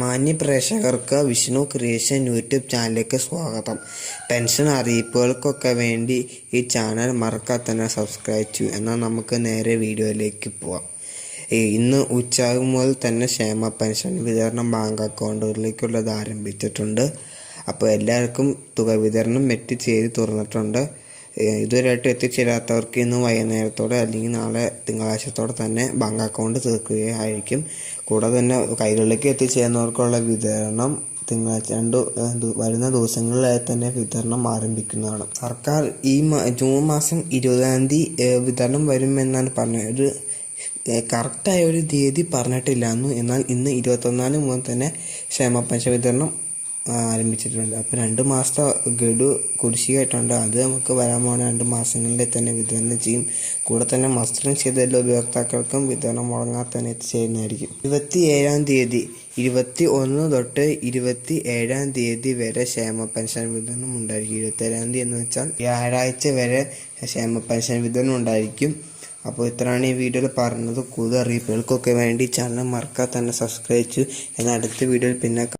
മാന്യ പ്രേക്ഷകർക്ക് Vishnu creation YouTube ചാനലിലേക്ക് സ്വാഗതം. പെൻഷൻ അറിയിപ്പുകൾക്കൊക്കെ വേണ്ടി ഈ ചാനൽ മറക്കാതെ തന്നെ സബ്സ്ക്രൈബ് ചെയ്യൂ. എന്നാൽ നമുക്ക് നേരെ വീഡിയോയിലേക്ക് പോവാം. ഇന്ന് ഉച്ചയാകും മുതൽ തന്നെ ക്ഷേമ പെൻഷൻ വിതരണം ബാങ്ക് അക്കൗണ്ടുകളിലേക്കുള്ളത് ആരംഭിച്ചിട്ടുണ്ട്. അപ്പോൾ എല്ലാവർക്കും തുക വിതരണം എത്തിച്ചേരി തുറന്നിട്ടുണ്ട്. ഇതുവരെയായിട്ട് എത്തിച്ചേരാത്തവർക്ക് ഇന്ന് വൈകുന്നേരത്തോടെ അല്ലെങ്കിൽ നാളെ തിങ്കളാഴ്ചത്തോടെ തന്നെ ബാങ്ക് അക്കൗണ്ട് തീർക്കുകയായിരിക്കും. കൂടാതെ തന്നെ കൈകളിലേക്ക് എത്തിച്ചേരുന്നവർക്കുള്ള വിതരണം തിങ്കളാഴ്ച രണ്ട് വരുന്ന ദിവസങ്ങളിലായി തന്നെ വിതരണം ആരംഭിക്കുന്നതാണ്. സർക്കാർ ഈ ജൂൺ മാസം ഇരുപതാം തീയതി വിതരണം വരുമെന്നാണ് പറഞ്ഞത്. ഒരു കറക്റ്റായ ഒരു തീയതി പറഞ്ഞിട്ടില്ലായിരുന്നു എന്നാൽ ഇന്ന് ഇരുപത്തൊന്നാം മുതൽ തന്നെ ക്ഷേമ പെൻഷൻ വിതരണം ആരംഭിച്ചിട്ടുണ്ട്. അപ്പോൾ രണ്ട് മാസത്തെ ഗഡു കുടിശ്ശികയായിട്ടുണ്ട്. അത് നമുക്ക് വരാൻ പോകുന്ന രണ്ട് മാസങ്ങളിൽ തന്നെ വിതരണം ചെയ്യും. കൂടെ തന്നെ മസ്ത്രം ചെയ്ത എല്ലാ ഉപയോക്താക്കൾക്കും വിതരണം മുടങ്ങാതെ തന്നെ എത്തിച്ചേരുന്നതായിരിക്കും ഇരുപത്തി ഏഴാം തീയതി ഇരുപത്തി ഒന്ന് തൊട്ട് ഇരുപത്തി ഏഴാം തീയതി വരെ ക്ഷേമ പെൻഷൻ വിതരണം ഉണ്ടായിരിക്കും. ഇരുപത്തി ഏഴാം തീയതി എന്ന് വെച്ചാൽ വ്യാഴാഴ്ച വരെ ക്ഷേമ പെൻഷൻ വിതരണം ഉണ്ടായിരിക്കും. അപ്പോൾ ഇത്രയാണ് ഈ വീഡിയോയിൽ പറഞ്ഞത്. കൂടുതൽ അറിയിപ്പുകൾക്കൊക്കെ വേണ്ടി ചാനൽ മറക്കാതെ തന്നെ സബ്സ്ക്രൈബ് ചെയ്തു എന്നാൽ അടുത്ത വീഡിയോയിൽ പിന്നെ